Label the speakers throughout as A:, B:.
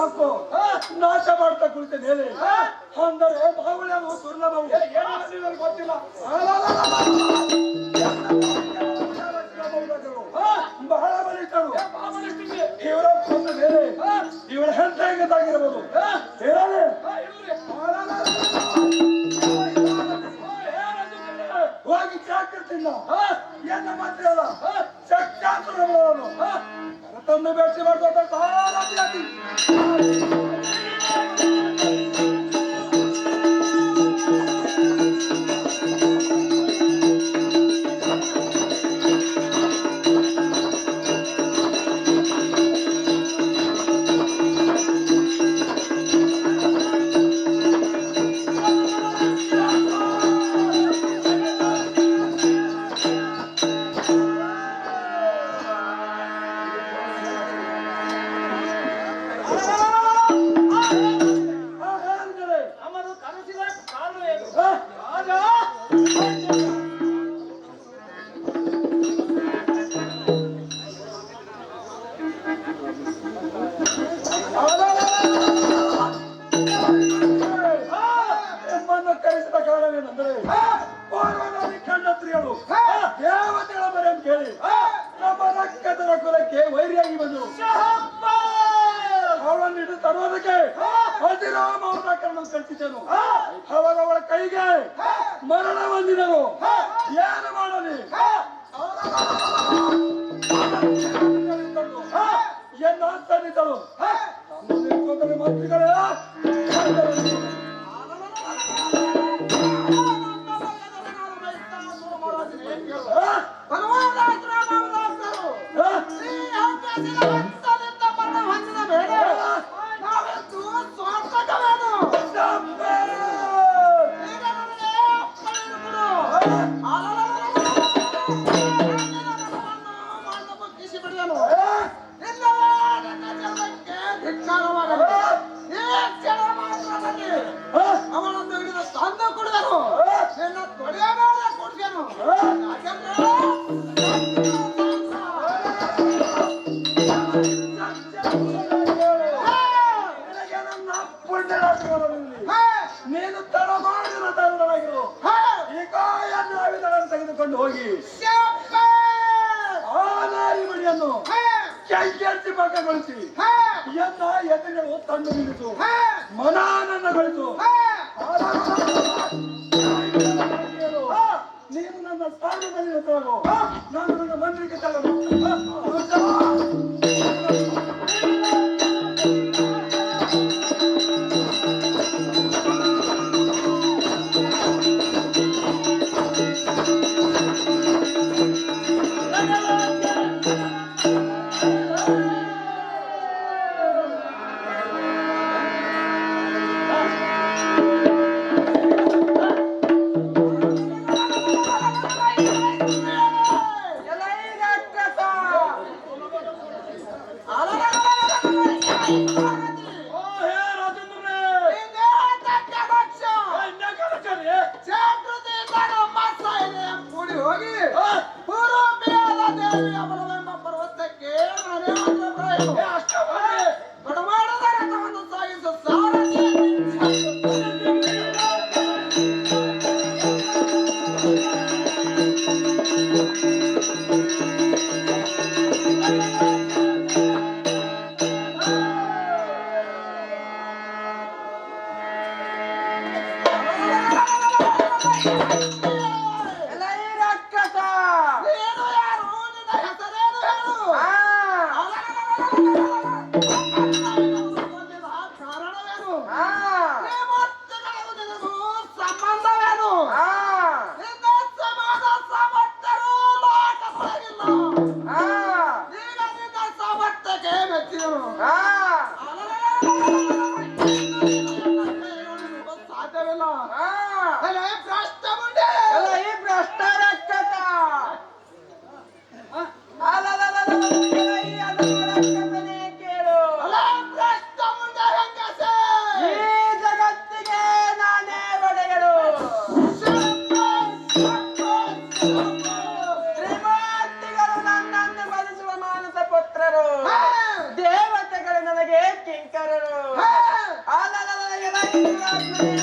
A: ಹೊತ್ತು ನಾಶ ಮಾಡ್ತಾ ಕುಳಿತೇನೆ ಹೇಳಿ. ಅಂದರೆ ಬಾಹುಳ್ಯ ದುರ್ಲಭವು ಏನು ಗೊತ್ತಿಲ್ಲ. ಬಹಳ ಬಲಿಷ್ಠರು. ಇವರ ಬಂದ ಮೇಲೆ ಇವರ ಹೆಂಡ ಹೆಂಗದಾಗಿರಬಹುದು ಹೇಳಿ. ಹೋಗಿ ಚಾಕಿರ್ತಿಲ್ಲ ಎನ್ನ ಮಾತ್ರ ಚಕ್ಕಾತ್ರ तुम्ही बेडशी बाजू आता सहा राती ಎನ್ನ ತಂದಿದ್ದಳು ಮಾತೃಗಳೇ ಹೋಗಿ ಆನಾರಿ ಮಡಿಯನ್ನು ಕೆಂಕೆತ್ತಿ ಪಕ್ಕಗೊಳಿಸಿ. ಎನ್ನ ಎದುರುಗಳು ತಂದು ನಿಲ್ಲಿತು ಮನಾನನ್ನ ಗಳಿತು ನೀನು ನನ್ನ ಸ್ಥಾನದಲ್ಲಿ ನಾನು ನನ್ನ
B: ಮಂದಿರಕ್ಕೆ ತಗೋ Thank you.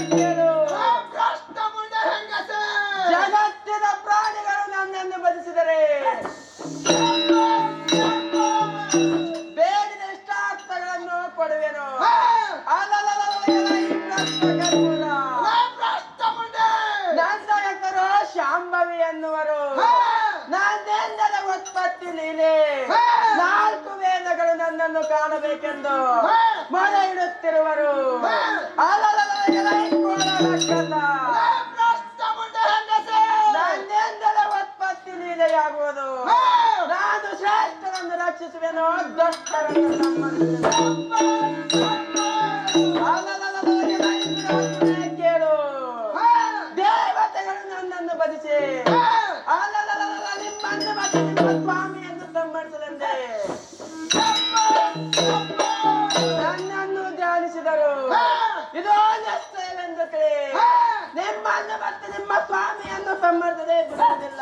B: ಬದಿಸಿ ನಿಮ್ಮನ್ನು ಬದಿಸಿ ನಮ್ಮ ಸ್ವಾಮಿಯನ್ನು ಸಂಬರಿಸಲೆಂದೆ ನನ್ನನ್ನು ಧ್ಯಾನಿಸಿದರು. ಇದು ನೆಸ್ತೇನೆಂದಕ್ಕೆ ನಿಮ್ಮನ್ನು ಮತ್ತೆ ನಿಮ್ಮ ಸ್ವಾಮಿಯನ್ನು ಸಂಬರಿಸದೆ ಬಿಡುವುದಿಲ್ಲ.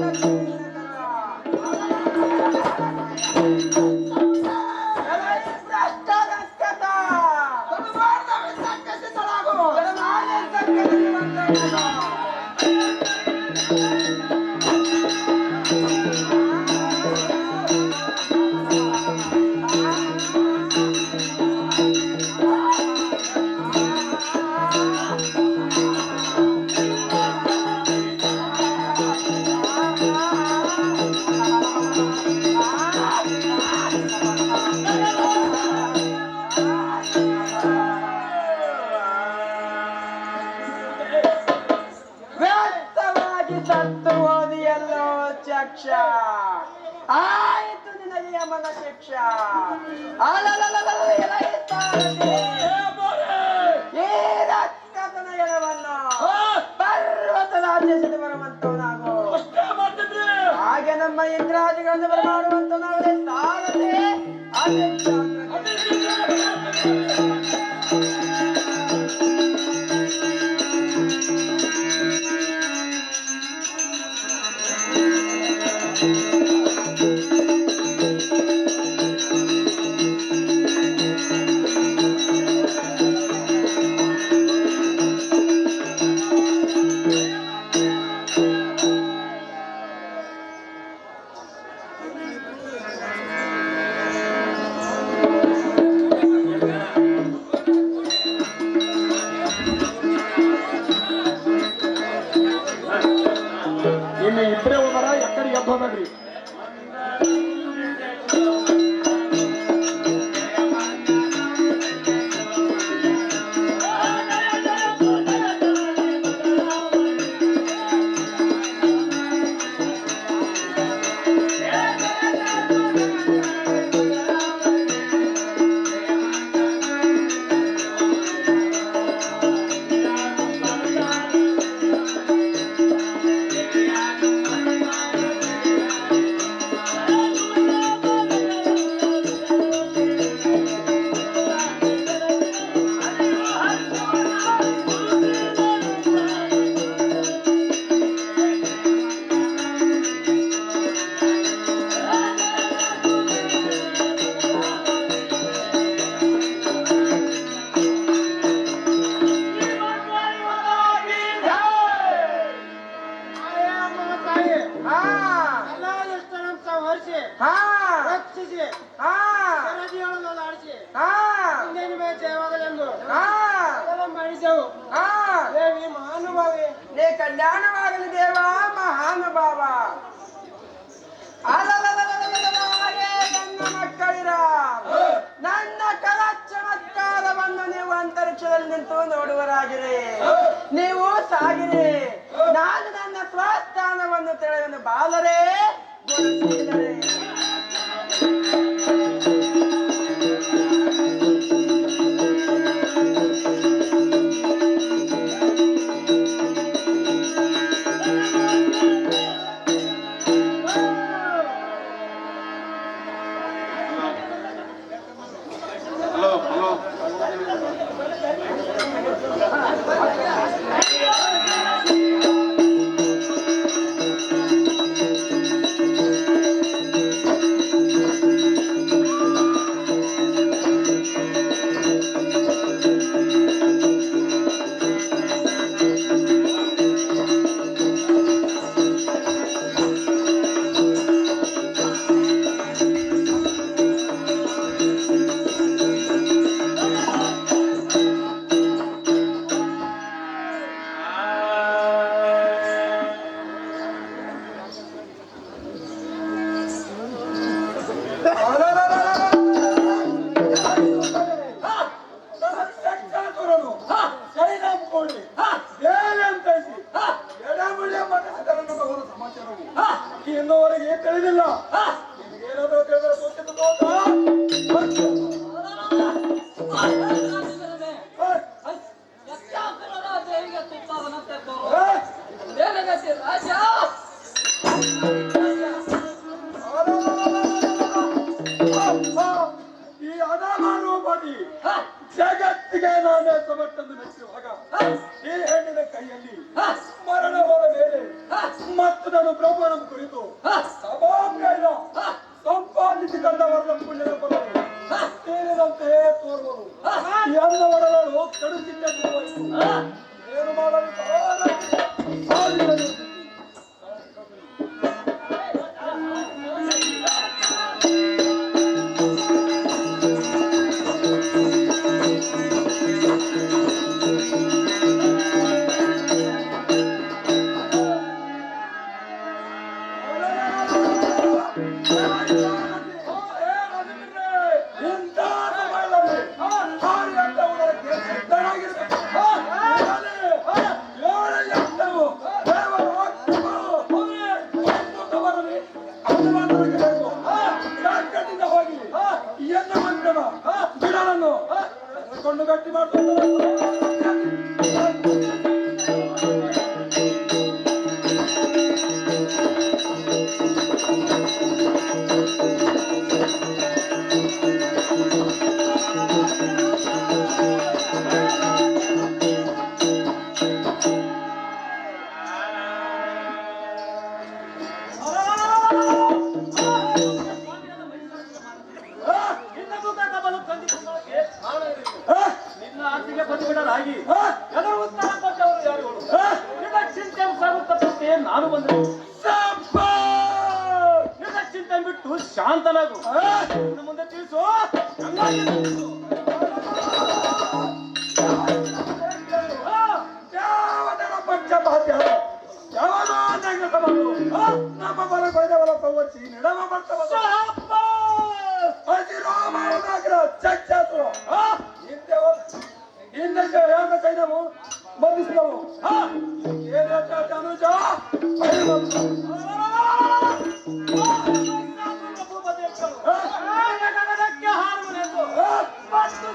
A: Thank
B: you. ஆல
A: ನೇ ಕಲ್ಯಾಣವಾಗಲಿ ದೇವ, ಮಹಾನುಭಾವ. ನನ್ನ ಮಕ್ಕಳಿರ ನನ್ನ ಕಲಾ ಚಮತ್ಕಾರವನ್ನು ನೀವು ಅಂತರಿಕ್ಷದಲ್ಲಿ ನಿಂತು ನೋಡುವರಾಗಿರಿ ನೀವು ಸಾಗಿರಿ ನಾನು ನನ್ನ ಸ್ವಸ್ಥಾನವನ್ನು ತಿಳಿಯಲು ಬಾಲರೇ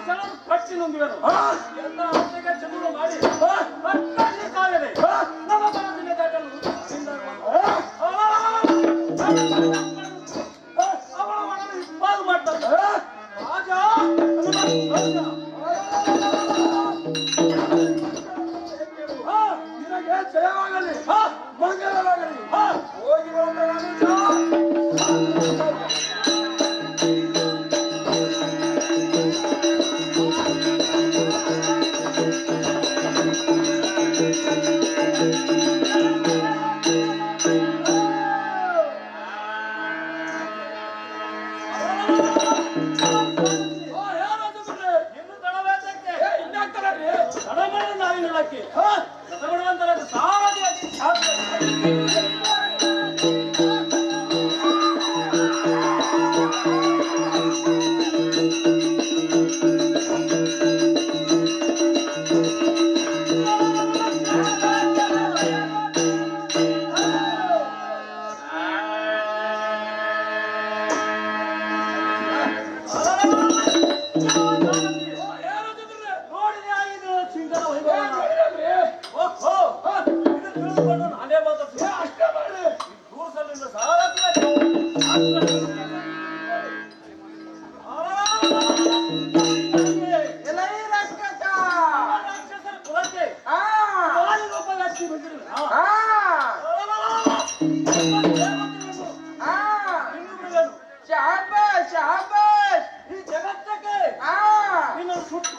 C: ಸಲ ಪಟ್ಟಿ ನುಂಗುವೆನು ಎಲ್ಲ ಅತ್ತೆಗೆ ಚಂದ್ರ ಮಾಡಿ.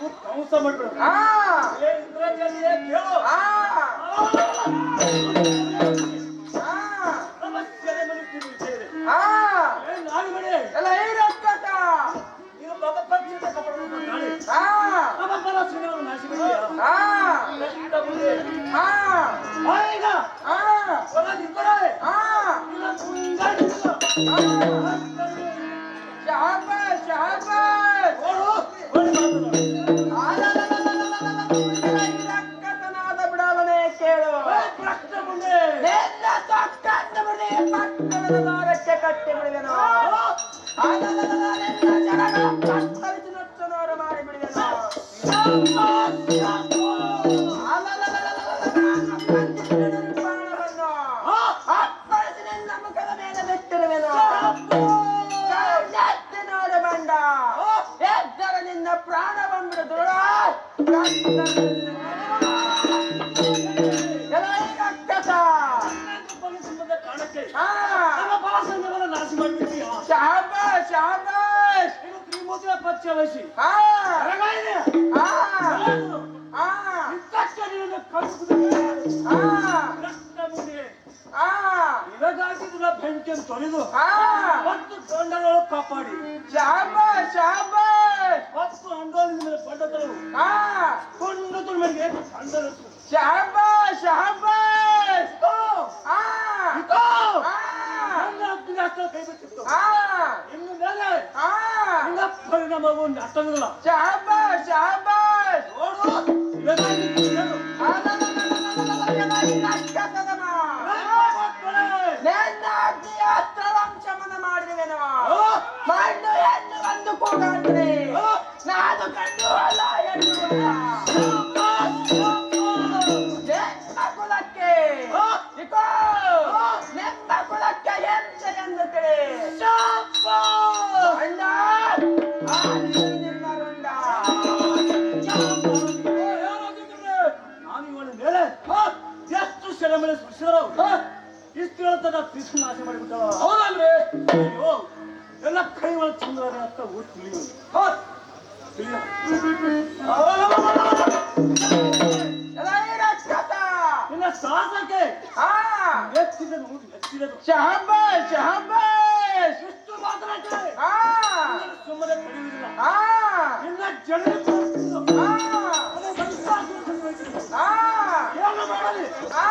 C: ಧ್ವಂಸ ಮಾಡ್ಬಿಡು. ಕೇಳು? Oh, ತೊಳೆದು ಮತ್ತು ತೊಂಡಗಳು ಕಾಪಾಡಿ
B: ಶಾಬಾಸ್ ಶಾಬಾಸ್
C: ಮತ್ತು ಅಂಡೋಲಿನ ಮೇಲೆ ಪಡ್ಡ
B: ತರಲು
C: ಕೊಂಡು ಮೇಲೆ ಅಂಡಲು ಶಾಬಾಸ್
B: ಶಾಬಾಸ್
C: ಇನ್ನು ಮೇಲೆ ಪರಿಣಾಮವನ್ನು ಅರ್ಥವಿಲ್ಲ
B: ಶಾಬಾಸ್ ಶಾಬಾಸ್
C: ನೋಡು
A: ಹೌದಲ್ರಿ
C: ಅಯ್ಯೋ ಎಲ್ಲ ಕೈ ಒಳಗೆ ಚಂದ್ರನೇ ಅಂತ ಊರ್ ತಿಳಿಯೋದು. ನಿನ್ನ ಮೆಚ್ಚಿದ ನೋಡಿ ಮೆಚ್ಚಿದದು
B: ಶಹಬ್ಬಾಸ್ ಶಹಬ್ಬಾಸ್
C: ಎಷ್ಟು ಮಾತನಾಡ್ತಾರೆ
B: ಆ
C: ಸುಮ್ಮನೆ ಕಡಿಯುವುದಿಲ್ಲ ನಿನ್ನ ಜನರು
B: ಆ
C: ಏನು ಮಾಡಲಿ.
B: ಆ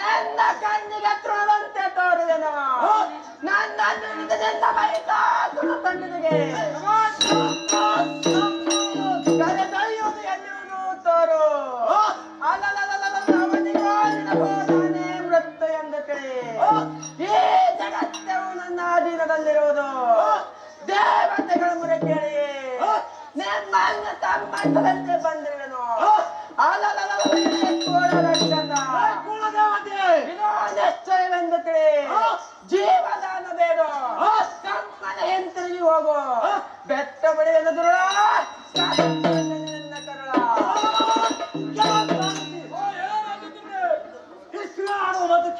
B: ನನ್ನ ಕಣ್ಣಿಗೆ ತೃಣದಂತೆ ತೋರಿದೆನು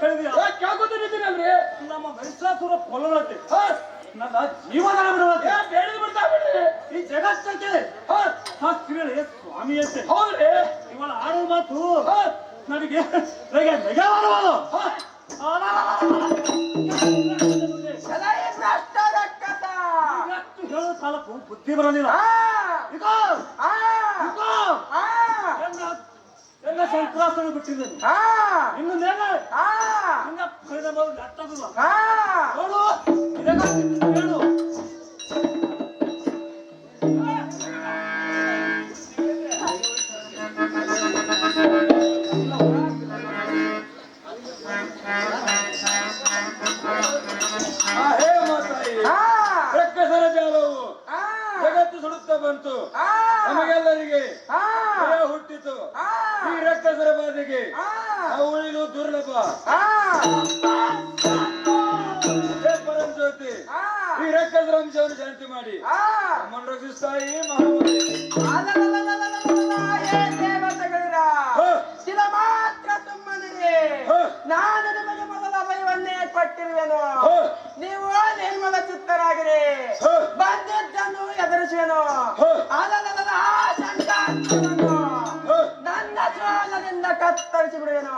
C: ಕೇಳಿದ್ಯಾ?
A: ಏ, ಕೇಳ್ಕೊತಿದ್ದೀನಲ್ರಿ
C: ನಮ್ಮ ಮಹಿಷಾಸುರ ಕೊಲ್ಲುವಂತೆ ನನ್ನ ಜೀವನ ಬಿಡುವಂತೆ
A: ಬೇಡ ಬಿಡ್ತಾ ಬಿಡ್ರಿ.
C: ಈ ಜಗತ್ತಕ್ಕೆ ಆ ಸ್ವಾಮಿ ಸ್ವಾಮಿಯಂತೆ.
A: ಹೌದ್ರಿ.
C: ಇವಳ ಆಡುವ ಮಾತು ನನಗೆ ನನಗೆ ನಿಜವಾದವದು ಎಷ್ಟು ಹೇಳೋ ಸಾಲಕ್ಕೂ ಬುದ್ಧಿ ಬರಲಿಲ್ಲ.
B: ಆ
C: ಇಗೋ
B: ಆ
C: ಇಗೋ
B: ಆ
C: ಎಲ್ಲ ಸಂಕ್ರಾಸನ ಬಿಟ್ಟಿದ್ದೇನೆ.
B: ಆ.
C: ಇನ್ನು ಮೇಲೆ
B: ಹಾ
C: ನಿನ್ನ ಪರಿಣಾಮ
B: ಹಾ
C: ನೋಡು ಹೇಳು
A: ಹೇ ಜಗತ್ತು ಸುಡುತ್ತಾ ಬಂತು. ನಮಗೆಲ್ಲರಿಗೆ ಹಾ
B: ಆ.
A: ಈ ರಕ್ಕಸರ ಬಾಧೆಗೆ
B: ಆ
A: ನಾವು ಉಳಿದು ದುರ್ಲಭ
B: ಆ
A: ಹೇ ಪರಂಜ್ಯೋತಿ
B: ಆ
A: ಈ ರಕ್ಕಸರ ಅಂಶವನ್ನು ಶಾಂತಿ ಮಾಡಿ
B: ಆ
A: ನಮ್ಮನ್ನು ರಕ್ಷಿಸ್ತಾಯಿ ಮಹಾಮತಿ
B: ಕತ್ತರಿಸಿ ಬಿಡುವೆನು.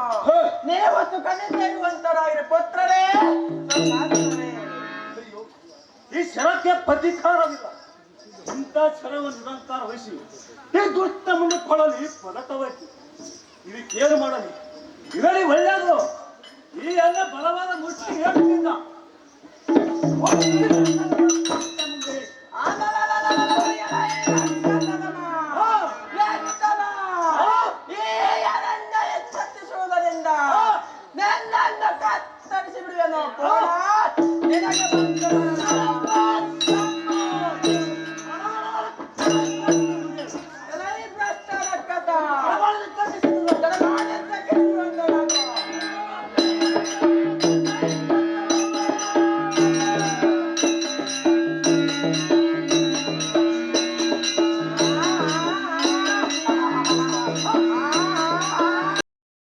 B: ನೀವು ಸುಖನಿಂದಿರುವಂತರಾಗಿರಿ ಪುತ್ರರೇ.
C: ಈ ಶರಕ್ಕೆ ಪ್ರತಿಕಾರವಿಲ್ಲ. ಇಂಥ ಶರವನ್ನು ನಿರಂಕಾರ ವಹಿಸಿ ಈ ದುಷ್ಟ ಮುಂದೆ ಕೊಡಲಿ ಪದಕವೈತಿ ಇದಕ್ಕೇನು ಮಾಡಲಿ. ಇವಳಿ ಒಳ್ಳೆಯದು. ಈ ಎಲ್ಲ ಬಲವಾದ ಮುಷ್ಟಿ ಹೇಳ್ತಿದ್ದ ಆಮೇಲೆ
B: Tuhan.